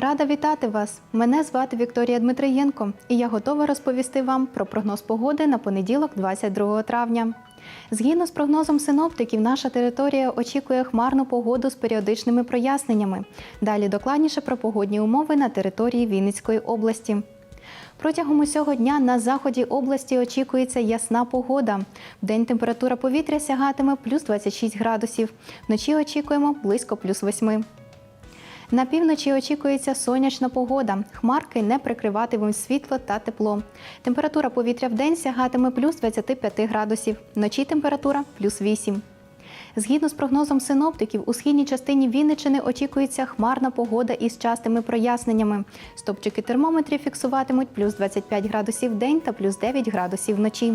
Рада вітати вас! Мене звати Вікторія Дмитриєнко, і я готова розповісти вам про прогноз погоди на понеділок, 22 травня. Згідно з прогнозом синоптиків, наша територія очікує хмарну погоду з періодичними проясненнями. Далі докладніше про погодні умови на території Вінницької області. Протягом усього дня на заході області очікується ясна погода. Вдень температура повітря сягатиме плюс 26 градусів. Вночі очікуємо близько плюс 8. На півночі очікується сонячна погода. Хмарки не прикриватимуть світло та тепло. Температура повітря в день сягатиме плюс 25 градусів. Вночі температура плюс 8. Згідно з прогнозом синоптиків, у східній частині Вінничини очікується хмарна погода із частими проясненнями. Стопчики термометрів фіксуватимуть плюс 25 градусів в день та плюс 9 градусів вночі.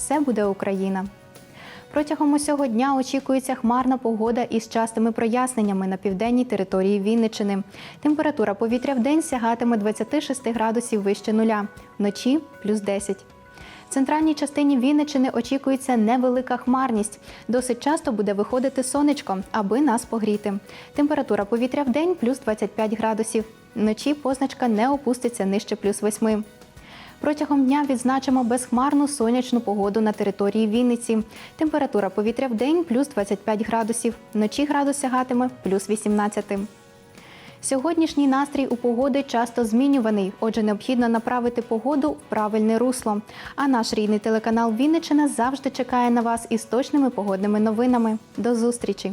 Все буде Україна! Протягом усього дня очікується хмарна погода із частими проясненнями на південній території Вінничини. Температура повітря в день сягатиме 26 градусів вище нуля, вночі плюс 10. В центральній частині Вінничини очікується невелика хмарність. Досить часто буде виходити сонечко, аби нас погріти. Температура повітря в день плюс 25 градусів. Вночі позначка не опуститься нижче плюс 8. Протягом дня відзначимо безхмарну сонячну погоду на території Вінниці. Температура повітря в день плюс 25 градусів. Вночі градус сягатиме плюс 18. Сьогоднішній настрій у погоди часто змінюваний, отже, необхідно направити погоду в правильне русло. А наш рідний телеканал Вінниччина завжди чекає на вас із точними погодними новинами. До зустрічі!